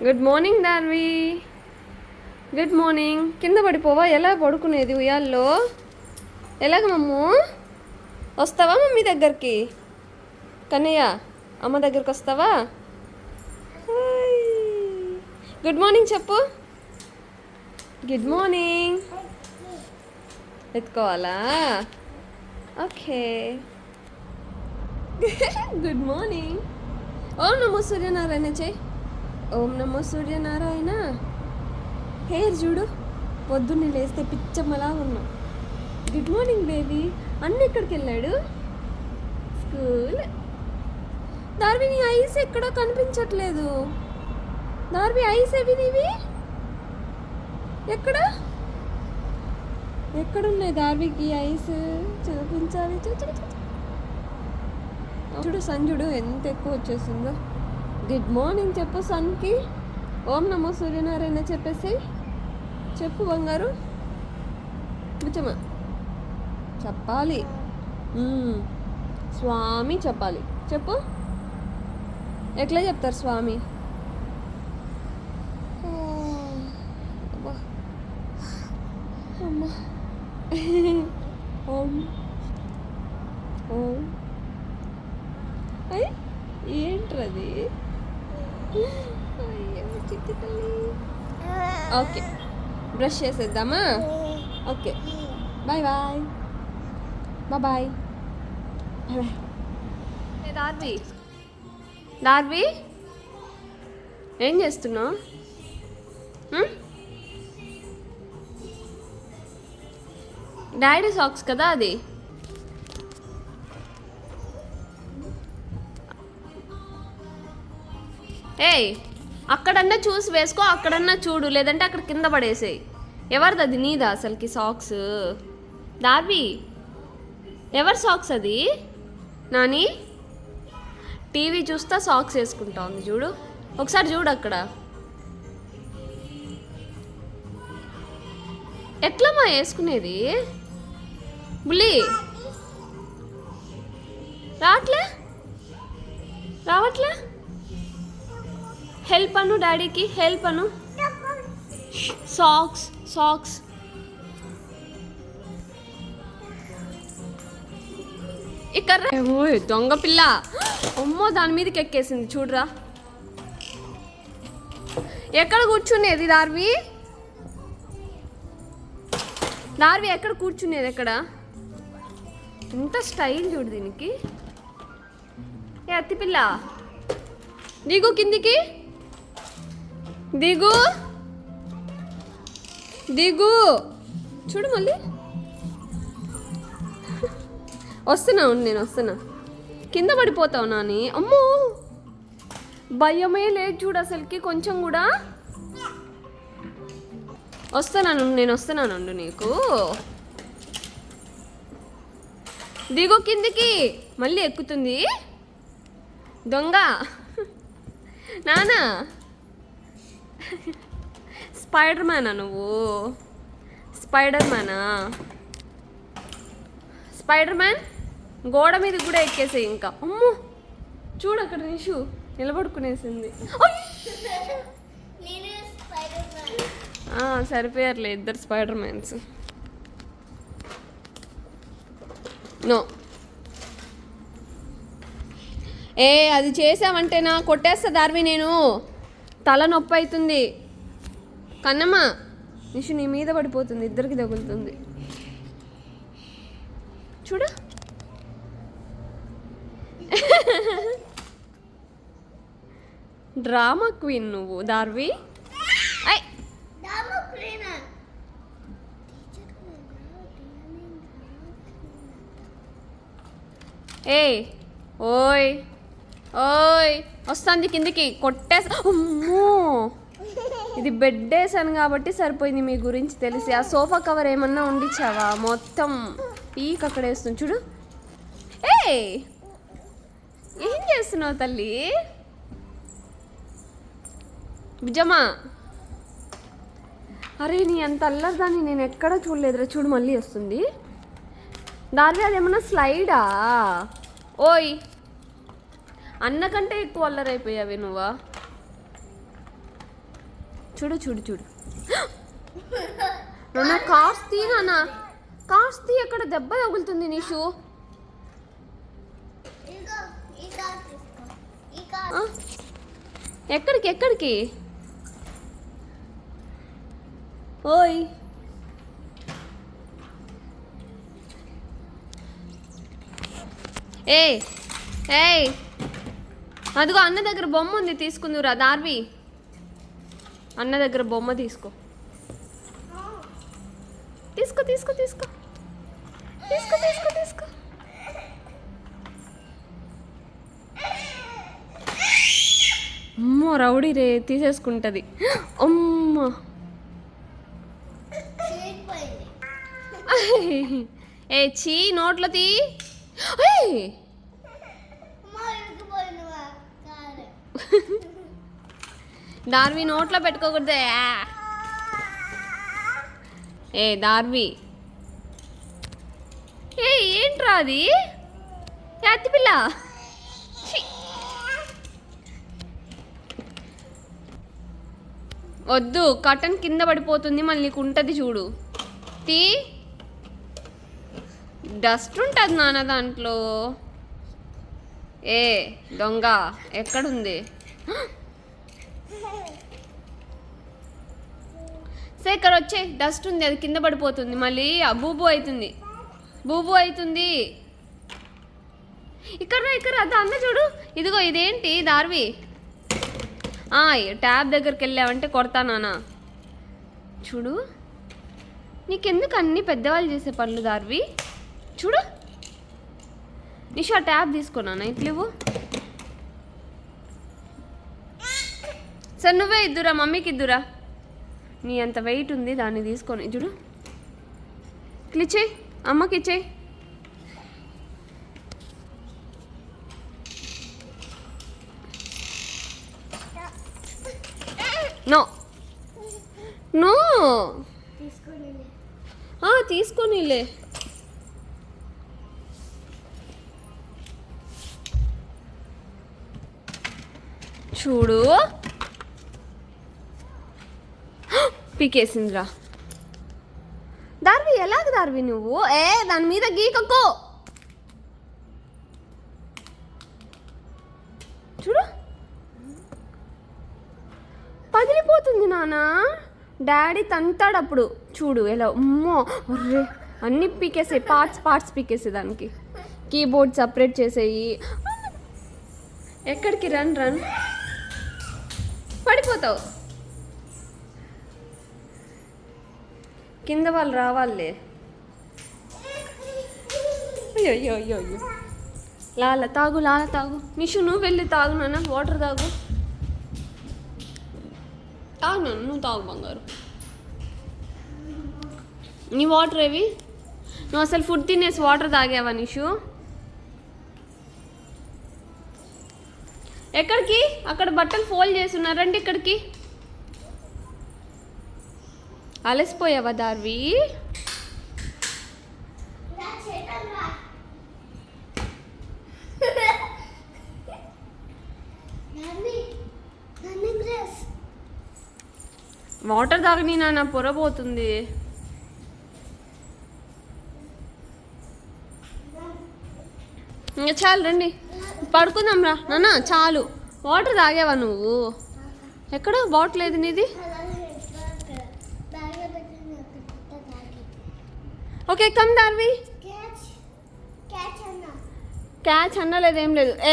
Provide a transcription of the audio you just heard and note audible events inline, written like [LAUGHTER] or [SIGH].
Good morning Danvi good morning కింద పడిపోవా? ఎలా పడుకునేది ఉయ్యాల్లో? ఎలాగ మమ్ము? వస్తావా మమ్మీ దగ్గరికి? కన్నయ్య అమ్మ దగ్గరికి వస్తావా? గుడ్ మార్నింగ్ చెప్పు. గుడ్ మార్నింగ్ ఎత్తుకోవాలా? ఓకే. గుడ్ మార్నింగ్ ఓ నమో సూర్యనారాయణ చేయి ఓం నమో సూర్యనారాయణ. హెయిర్ చూడు పొద్దున్నే లేస్తే పిచ్చమ్మలా ఉన్నాం. గుడ్ మార్నింగ్ బేబీ అన్న ఎక్కడికి వెళ్ళాడు? స్కూల్ దార్వి నీ ఐస్ ఎక్కడో కనిపించట్లేదు. దార్వి ఐస్ ఏవి నీవి? ఎక్కడ? ఎక్కడున్నాయి దార్వికి ఐస్? చూపించాలి చూ, చూడు సంజుడు ఎంత ఎక్కువ వచ్చేసిందో. గుడ్ మార్నింగ్ చెప్పు సన్కి. ఓం నమో సూర్యనారాయణ చెప్పేసి. చెప్పు బంగారు. కూర్చోమా. చెప్పాలి. స్వామి చెప్పాలి. చెప్పు. ఎట్లా చెప్తారు స్వామి? అబ్బా. అమ్మా. ఓం. ఓం. ఏంట్రది? ఓకే. బ్రష్ చేసేద్దామా? Okay. Bye bye bye bye Darvi. Darvi? ఏం చేస్తున్నావు? డాడీ సాక్స్ కదా అది? ఏయ్ అక్కడన్నా చూసి వేసుకో అక్కడన్నా చూడు లేదంటే అక్కడ కింద పడేసేయి. ఎవరిది అది? నీదా అసలుకి సాక్స్? దావి ఎవరి సాక్స్ అది? నాని టీవీ చూస్తా సాక్స్ వేసుకుంటా ఉంది చూడు. ఒకసారి చూడు అక్కడ. ఎట్లమ్మా వేసుకునేది? బుల్లి రావట్లే? రావట్లే? హెల్ప్ అను డాడీకి హెల్ప్ అను. సాక్స్ సాక్స్ ఇక్కడ ఓయ్ దొంగ పిల్ల. అమ్మో దాని మీదకి ఎక్కేసింది. చూడరా. ఎక్కడ కూర్చునేది దార్వి దార్వి ఎక్కడ కూర్చునేది ఎక్కడ ఇంత స్టైల్ చూడు దీనికి. ఏ అత్తి పిల్ల. దిగు కిందికి? దిగు. దిగు. చూడు మళ్ళీ. వస్తున్నా నేను వస్తున్నా. కింద పడిపోతావు నాని. అమ్మో. భయమే లేదు చూడు అసలుకి కొంచెం కూడా. వస్తున్నాను నేను వస్తున్నాను నీకు. దిగు కిందికి. మళ్ళీ ఎక్కుతుంది. దొంగ. నానా. స్పైడర్ మ్యానా నువ్వు? స్పైడర్ మ్యానా స్పైడర్ మ్యాన్ గోడ మీద కూడా ఎక్కేసాయి ఇంకా. అమ్మో! చూడు అక్కడ నిషు నిలబడుకునేసింది. సరిపోయారులే ఇద్దరు స్పైడర్ మ్యాన్స్ నో. ఏ అది చేసావంటే నా కొట్టేస్తా దార్వి నేను. తల నొప్పి అవుతుంది. కన్నమ్మ నిషు నీ మీద పడిపోతుంది ఇద్దరికి తగులుతుంది. చూడు. డ్రామా క్వీన్ నువ్వు దార్వి. ఐ. ఏ ఓయ్. ఓయ్ వస్తుంది కిందికి కొట్టేసా అమ్మో! ఇది బెడ్ వేసాను కాబట్టి సరిపోయింది మీ గురించి తెలిసి. ఆ సోఫా కవర్ ఏమన్నా ఉండిచ్చావా? మొత్తం పీక్ అక్కడ వేస్తుంది. చూడు. ఏ ఏం చేస్తున్నావు తల్లి? బిజమా అరే నీ అంత అల్లరిదాన్ని నేను ఎక్కడ చూడలేదురా. చూడు మళ్ళీ వస్తుంది. దాని అదేమన్నా స్లైడా? ఓయ్! అన్నకంటే ఎక్కువ అల్లరైపోయావి నువ్వా? చూడు చూడు చూడు. [GASPS] నాన్న కాస్తి నాన్న. కాస్తి అక్కడ దెబ్బ తగులుతుంది నిషు? ఎక్కడికి ఎక్కడికి? ఓయ్. ఏ ఏయ్. అదిగో అన్న దగ్గర బొమ్మ ఉంది తీసుకుందురా దార్వి. అన్న దగ్గర బొమ్మ తీసుకో. తీసుకో తీసుకో తీసుకో. తీసుకో తీసుకో తీసుకో. అమ్మో రౌడీ రే తీసేసుకుంటది. అమ్మ. ఏ చీ నోట్లో తీ ఏయ్! అమ్మా ఇరుక్కుపోయింది మా కారు దార్వి నోట్లో పెట్టుకోకూడదే. ఏ దార్వి. ఏ ఏంట్రా అది? ఏ వద్దు కటన్ కింద పడిపోతుంది మళ్ళీ నీకు ఉంటుంది చూడు. తీ. డస్ట్ ఉంటుంది నాన్న దాంట్లో. ఏ దొంగ ఎక్కడుంది? శేఖర్ వచ్చే డస్ట్ ఉంది అది కింద పడిపోతుంది మళ్ళీ ఆ బూబు అవుతుంది. బూబు అవుతుంది. ఇక్కడ ఇక్కడ అది అంద చూడు. ఇదిగో ఇదేంటి దార్వి ట్యాబ్ దగ్గరికి వెళ్ళావంటే కొడతా చూడు. నీకెందుకు అన్ని పెద్దవాళ్ళు చేసే పనులు దార్వి? చూడు. నిషా ట్యాబ్ తీసుకున్నానా? ఇట్లు ఇవ్వు. సరే నువ్వే ఇద్దురా మమ్మీకి ఇద్దురా. నీ అంత వెయిట్ ఉంది దాన్ని తీసుకొని చూడు. క్లిచ్చేయి అమ్మకి ఇచ్చేయి. నో. నో. తీసుకొని తీసుకొనిలే చూడు. పీకేసిందిరా. దార్వి ఎలాగ దార్వి నువ్వు? ఏ దాని మీద గీకక్కో చూడు. పగిలిపోతుంది నాన్న డాడీ తంతాడు అప్పుడు. చూడు ఎలా అమ్మో అర్రే అన్ని పీకేసాయి పార్ట్స్ పార్ట్స్ పీకేసే దానికి. కీబోర్డ్ సపరేట్ చేసేయి. ఎక్కడికి రన్ రన్? పడిపోతావు. కింద వాళ్ళు రావాలే అయ్యో అయ్యో అయ్యో అయ్యో లాల తాగు లాల తాగు. నిషు నువ్వు వెళ్ళి తాగు నాన్న. వాటర్ తాగు. తాగు నాన్న. నువ్వు తాగు బంగారు. నీ వాటర్ ఏవి? నువ్వు అసలు ఫుడ్ తినేసి వాటర్ తాగావా నిషు? ఎక్కడికి? అక్కడ బట్టలు ఫోల్డ్ చేసి ఉన్నారండి ఇక్కడికి. అలసిపోయావా దార్వి? వాటర్ తాగని నాన్న పొరపోతుంది ఇంకా చాలు రండి. పడుకుందాం రా. నాన్న చాలు. వాటర్ తాగావా నువ్వు? ఎక్కడ బాటిల్ ఏది నీది? Okay come Darvi catch catch అన్నలేదేం లేదు. ఏ